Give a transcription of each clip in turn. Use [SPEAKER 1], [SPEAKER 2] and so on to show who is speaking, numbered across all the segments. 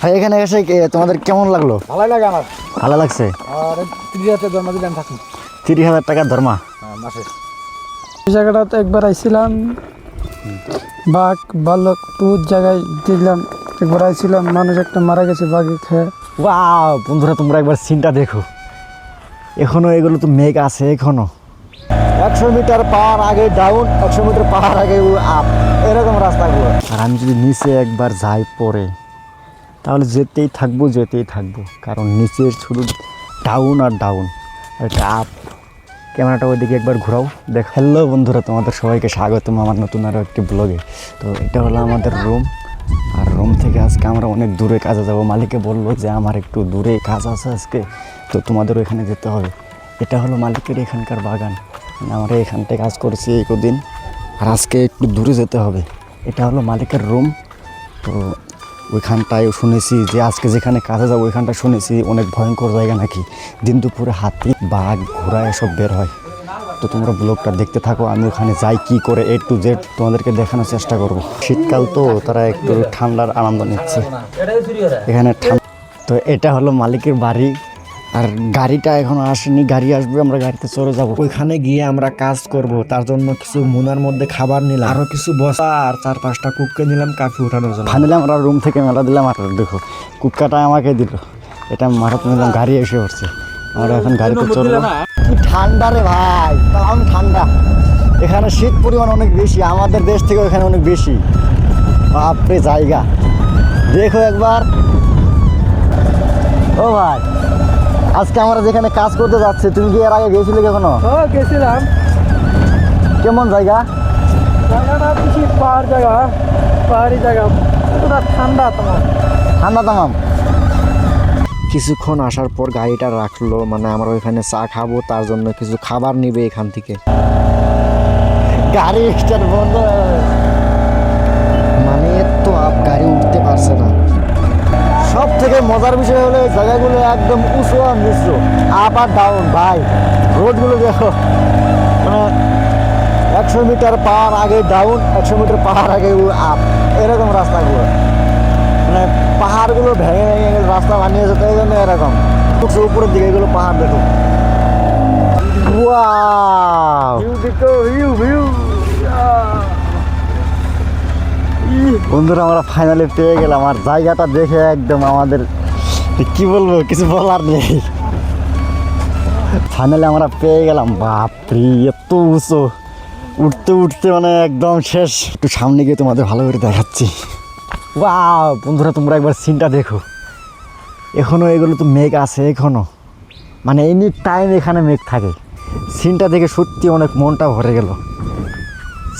[SPEAKER 1] ভাই এখানে এসে তোমাদের কেমন লাগল?
[SPEAKER 2] ভালোই লাগে আমার।
[SPEAKER 1] ভালো লাগছে?
[SPEAKER 2] আর তিরিশ হাজার জন্ম দিলে আমি থাকি।
[SPEAKER 1] তিরিশ হাজার টাকা ধর্মা?
[SPEAKER 2] মাসে।
[SPEAKER 3] এই জায়গাটাতে একবার আইছিলাম। বাঘ বালক বহুত জায়গায় দেখলাম। একবার আইছিলাম মানুষ একটা মারা গেছে বাঘে খেয়ে।
[SPEAKER 1] ওয়াও বন্ধুরা তোমরা একবার সিনটা দেখো। এখনও এগুলো তো মেঘ আছে এখনও। একশো মিটার পাওয়ার আগে ডাউন একশো মিটার পাওয়ার আগে আপ এরকম রাস্তাগুলো। আর আমি যদি নিচে একবার যাই পরে তাহলে যেতেই থাকব যেতেই থাকব। কারণ নিচের শুধু ডাউন আর ডাউন একটা আপ ক্যামেরাটা ওইদিকে একবার ঘোরাও। দেখ হ্যালো বন্ধুরা, তোমাদের সবাইকে স্বাগতম আমার নতুন আরও একটি ব্লগে তো এটা হলো আমাদের রুম আর রুম থেকে আজকে আমরা অনেক দূরে কাজে যাব। মালিকে বলল যে আমার একটু দূরে কাজ আছে আজকে। তো তোমাদের ওইখানে যেতে হবে। এটা হলো মালিকের এখানকার বাগান। মানে আমরা এখানটায় কাজ করছি এই কদিন। আর আজকে একটু দূরে যেতে হবে। এটা হলো মালিকের রুম তো ওইখানটায় শুনেছি যে আজকে যেখানে কাজে যাব ওইখানটা শুনেছি অনেক ভয়ঙ্কর জায়গা নাকি। দিন দুপুরে হাতি, বাঘ, ঘোড়া এসব বের হয়। তো তোমরা ব্লগটা দেখতে থাকো, আমি ওখানে যাই কি করে এ টু জেড তোমাদেরকে দেখানোর চেষ্টা করব। শীতকাল তো, তারা একটু ঠান্ডার আনন্দ নিচ্ছে। এখানে ঠান্ডা তো এটা হলো মালিকের বাড়ি। আর গাড়িটা এখনও আসেনি গাড়ি আসবে আমরা গাড়িতে চলে যাব। ওইখানে গিয়ে আমরা কাজ করব তার জন্য কিছু মুনার মধ্যে খাবার নিলাম আরও কিছু বসা আর চার পাঁচটা কুককে নিলাম কাফি উঠানোর জন্য। ফাইনালি আমরা রুম থেকে মেলা দিলাম আর দেখো কুক্কাটা আমাকে দিল। এটা মারাত নিলাম গাড়ি এসে পড়ছে। আমরা এখন গাড়িতে চলবো কি ঠান্ডা রে ভাই তাও ঠান্ডা। এখানে শীত পরিমাণ অনেক বেশি আমাদের দেশ থেকে এখানে অনেক বেশি। বাপরে জায়গা। দেখো একবার। ও ভাই। আজকে আমরা যেখানে কাজ করতে যাচ্ছি তুমি কি এর আগে গিয়েছিলে কখনো?
[SPEAKER 3] গেছিলাম।
[SPEAKER 1] কেমন জায়গা?
[SPEAKER 3] জায়গাটা বেশি পাহাড় জায়গা পাহাড়ি জায়গা। ঠান্ডা তোমার।
[SPEAKER 1] ঠান্ডা তামাম কিছুক্ষণ আসার পর গাড়িটা রাখল মানে আমরা ওইখানে চা খাব তার জন্য কিছু খাবার নিবে এখান থেকে। গাড়ি বন্ধ। মানে তো আপ গাড়ি উঠতে পারছে না। থেকে মজার বিষয় হলো জায়গাগুলো একদম উঁচু আর নিচু। আপ আর ডাউন ভাই, রোডগুলো দেখো। মানে একশো মিটার পাওয়ার আগে ডাউন একশো মিটার পাওয়ার আগে আপ এরকম রাস্তাগুলো। মানে পাহাড়গুলো ভেঙে ভেঙে রাস্তা বানিয়েছে, তাই জন্য এরকম। উপরের দিকে এগুলো পাহাড় দেখো। বন্ধুরা, আমরা ফাইনালি পেয়ে গেলাম। আর জায়গাটা দেখে একদম আমাদের, কি বলব, কিছু বলার নেই। ফাইনালি আমরা পেয়ে গেলাম। বাপরি, এত উঁচু। উঠতে উঠতে মানে একদম শেষ। একটু সামনে গিয়ে তোমাদের ভালো করে দেখাচ্ছি। ওয়াও বন্ধুরা, তোমরা একবার সিনটা দেখো। এখনও এগুলো তো মেঘ আছে, এখনও। মানে এনি টাইম এখানে মেঘ থাকে। সিনটা দেখে সত্যি অনেক মনটা ভরে গেল।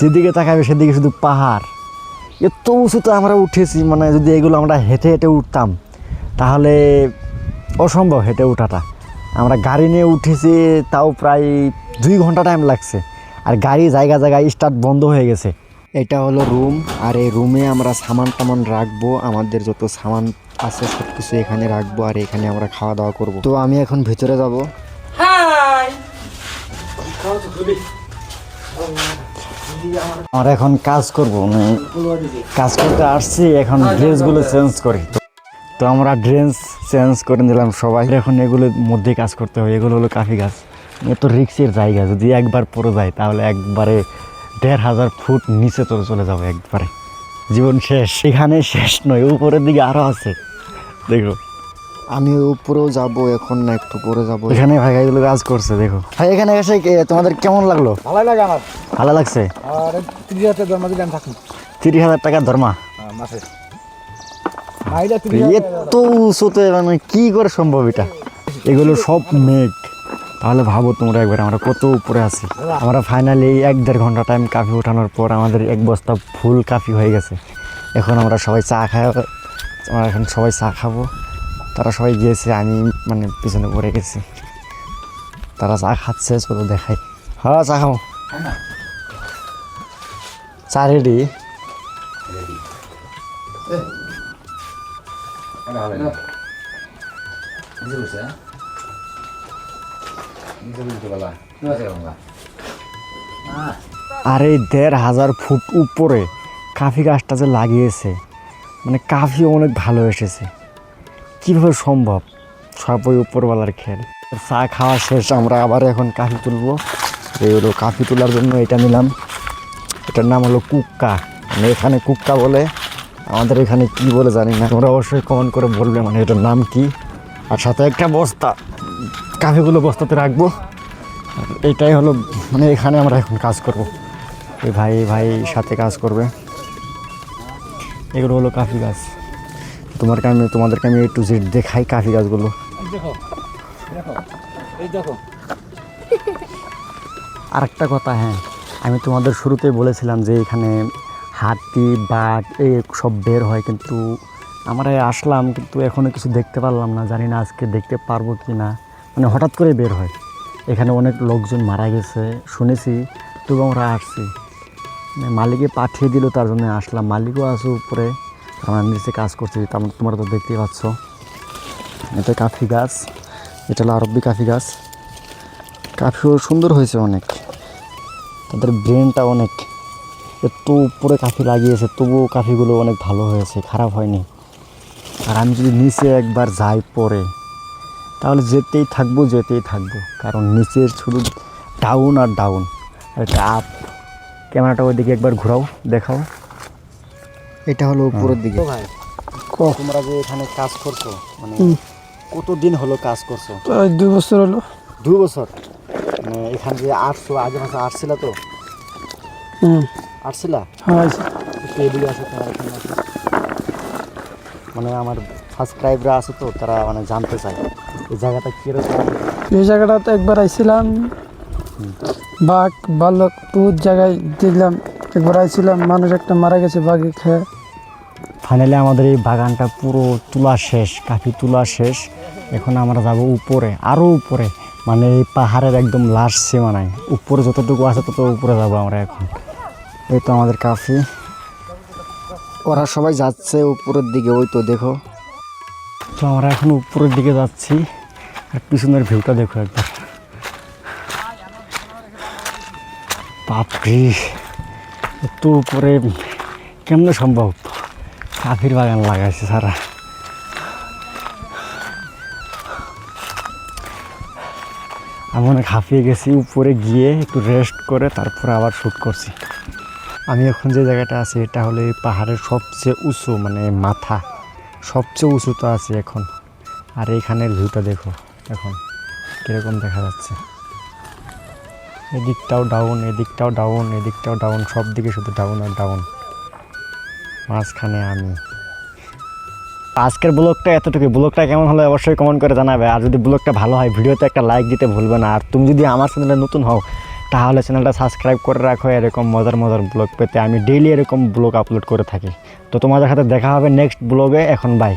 [SPEAKER 1] যেদিকে তাকাবে সেদিকে শুধু পাহাড়। এত উঁচুতে আমরা উঠেছি মানে যদি এগুলো আমরা হেঁটে হেঁটে উঠতাম তাহলে অসম্ভব হেঁটে ওঠাটা আমরা গাড়ি নিয়ে উঠেছি তাও প্রায় দুই ঘণ্টা টাইম লাগছে আর গাড়ি জায়গা জায়গায় স্টার্ট বন্ধ হয়ে গেছে। এটা হলো রুম আর এই রুমে আমরা সামান টামান রাখব আমাদের যত সামান আছে সব কিছু এখানে রাখব আর এখানে আমরা খাওয়া দাওয়া করব। তো আমি এখন ভিতরে যাব। আমরা এখন কাজ করব মানে কাজ করতে আসছি, এখন ড্রেসগুলো চেঞ্জ করি। তো- তো আমরা ড্রেস চেঞ্জ করে নিলাম সবাই। এখন এগুলোর মধ্যে কাজ করতে হবে, এগুলো হলো কাফি গাছ। এত রিক্সের জায়গা, যদি একবার পড়ে যায়, তাহলে একবারে দেড় হাজার ফুট নিচে চলে চলে যাবে একবারে। জীবন শেষ, এখানে শেষ নয়, উপরের দিকে আরও আছে। দেখো। আমি উপরেও যাব এখন না একটু পরে যাব। এখানে ভাই এগুলো কাজ করছে দেখো। ভাই এখানে এসে কে- তোমাদের কেমন লাগল?
[SPEAKER 2] ভালোই লাগে আমার।
[SPEAKER 1] ভালো লাগছে?
[SPEAKER 2] আর তিরিশ হাজার জন্ম দিলে আমি থাকি।
[SPEAKER 1] তিরিশ হাজার টাকা ধর্মা
[SPEAKER 2] মাসে। মাইলে তিরিশ
[SPEAKER 1] এত উঁচুতে মানে কি করে সম্ভব এটা? এগুলো সব মেঘ তাহলে ভাবো তোমরা একবার আমরা কত উপরে আছি। আমরা ফাইনালি এক দেড় ঘণ্টা টাইম কাফি ওঠানোর পর আমাদের এক বস্তা ফুল কাফি হয়ে গেছে। এখন আমরা সবাই চা খাই আমরা এখন সবাই চা খাব। তারা সবাই গিয়েছে, আমি মানে পিছনে পড়ে গেছি। তারা চা খাচ্ছে, চলো দেখাই। হ্যাঁ চা খাও চা রেডি আর, দেড় হাজার ফুট উপরে, কাফি গাছটা যে লাগিয়েছে মানে কাফি অনেক ভালো এসেছে। কীভাবে সম্ভব? সব ওই উপরওয়ালার খেল। চা খাওয়া শেষ, আমরা আবার এখন কাফি তুলবো। এই হলো কাফি তোলার জন্য এটা নিলাম। এটার নাম হলো কুক্কা। মানে এখানে কুক্কা বলে, আমাদের এখানে কি বলে জানি না। তোমরা অবশ্যই কমেন্ট করে বলবে মানে এটার নাম কি। আর সাথে একটা বস্তা, কাফিগুলো বস্তাতে রাখব। এটাই হলো মানে এখানে আমরা এখন কাজ করব। এই ভাই ভাই সাথে কাজ করবে। এগুলো হলো কাফি গাছ। তোমারকে আমি তোমাদেরকে আমি একটু জেড দেখাই কাফি গাছগুলো।
[SPEAKER 2] দেখো দেখো এই দেখো।
[SPEAKER 1] আর একটা কথা হ্যাঁ আমি তোমাদের শুরুতেই বলেছিলাম যে এখানে হাতি বাঘ এই সব বের হয় কিন্তু আমরা আসলাম কিন্তু এখনও কিছু দেখতে পারলাম না জানি না আজকে দেখতে পারব কি না মানে হঠাৎ করে বের হয়। এখানে অনেক লোকজন মারা গেছে শুনেছি তবু আমরা আসছি। মানে মালিকে পাঠিয়ে দিল তার জন্য আসলাম। মালিকও আছে উপরে। আমরা নিচে কাজ করছি তোমরা তো দেখতেই পাচ্ছ। এটা কাফি গাছ, এটা হলো আরব্বি কাফি গাছ। কাফিও সুন্দর হয়েছে অনেক। তাদের ব্রেনটা অনেক। একটু উপরে কাফি লাগিয়েছে, তবুও কাফিগুলো অনেক ভালো হয়েছে, খারাপ হয়নি। আর আমি যদি নিচে একবার যাই পরে, তাহলে যেতেই থাকব যেতেই থাকব। কারণ নিচের শুধু ডাউন আর ডাউন আর আপ ক্যামেরাটা ওইদিকে একবার ঘোরাও, দেখাও। এটা হলো উপরের দিকে। ভাই তোমরা যে এখানে কাজ করছ মানে। কতদিন হলো কাজ করছ?
[SPEAKER 3] প্রায় দুই বছর হলো।
[SPEAKER 1] দুই বছর? মানে এখানে যে আসছো আগে মাসে আসছিলা তো? আসছিলা
[SPEAKER 3] হ্যাঁ
[SPEAKER 1] এদিকে আসো তোমার এখানে আসো। মানে আমার সাবস্ক্রাইবরা আছে তো তারা মানে জানতে চায়। এই জায়গাটা কীরকম?
[SPEAKER 3] এই জায়গাটাতে একবার আইছিলাম। বাঘ বালক বহুত জায়গায় দেখলাম। একবার আইছিলাম মানুষ একটা মারা গেছে বাঘে খেয়ে।
[SPEAKER 1] ফাইনালি আমাদের এই বাগানটা পুরো তোলা শেষ কাফি তোলা শেষ। এখন আমরা যাব উপরে আরও উপরে। মানে এই পাহাড়ের একদম লাস্ট সীমানায়। উপরে যতটুকু আছে তত উপরে যাব আমরা এখন। এই তো আমাদের কাফি। ওরা সবাই যাচ্ছে উপরের দিকে, ওই তো দেখো। তো আমরা এখন উপরের দিকে যাচ্ছি। আর পিছনের ভিউটা দেখো একবার। বাপরে, এত উপরে, কেমনে সম্ভব? কাফির বাগান লাগাইছে, সারা। আমি অনেক হাঁপিয়ে গেছি, উপরে গিয়ে একটু রেস্ট করে তারপরে আবার শ্যুট করছি। আমি এখন যে জায়গাটা আছি, এটা হলো এই পাহাড়ের সবচেয়ে উঁচু মানে মাথা। সবচেয়ে উঁচুতে আছে এখন। আর এইখানের ভিউটা দেখো, এখন কীরকম দেখা যাচ্ছে। এদিকটাও ডাউন এদিকটাও ডাউন এদিকটাও ডাউন সব দিকে শুধু ডাউন আর ডাউন মাঝখানে আমি। আজকের ব্লগটা এতটুকু। ব্লগটা কেমন হলো অবশ্যই কমেন্ট করে জানাবে। আর যদি ব্লগটা ভালো হয়, ভিডিওতে একটা লাইক দিতে ভুলবে না। আর তুমি যদি আমার চ্যানেলে নতুন হও, তাহলে চ্যানেলটা সাবস্ক্রাইব করে রাখো। এরকম মজার মজার ব্লগ পেতে। আমি ডেইলি এরকম ব্লগ আপলোড করে থাকি। তো তোমাদের সাথে দেখা হবে নেক্সট ব্লগে এখন বাই